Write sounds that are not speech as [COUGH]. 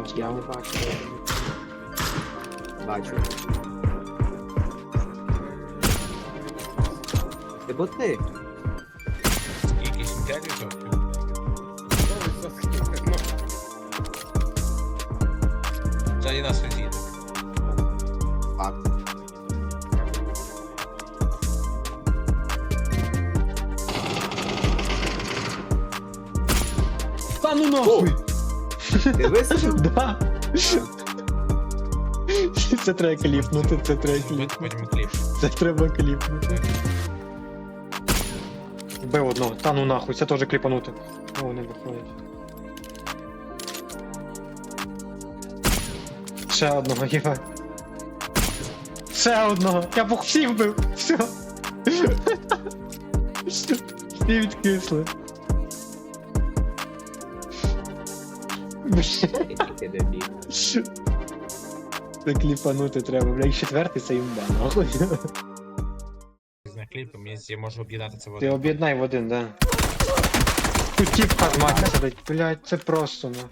Consegui bate. Bate. Eu botei. que que se pega, então? Tá aí na sua vida. Fato. Tá no nosso! Oh. Ти висадив? [LAUGHS] Да. Це треба кліпнути, це треба кліпнути. кліп. Це треба кліпнути. Бив одного, та ну нахуй, це теж кліпанути. О, вони виходять. Ще одного їба. Ще одного. Я б всіх бив. Все. [LAUGHS] Всі відкисли. Це кліпанути треба, бля, четвертий це імба, нахуй. На кліпи, я можу об'єднати це в Ти один. об'єднай в один, да. Тут тіп так мати сидить, блядь, це просто, ну.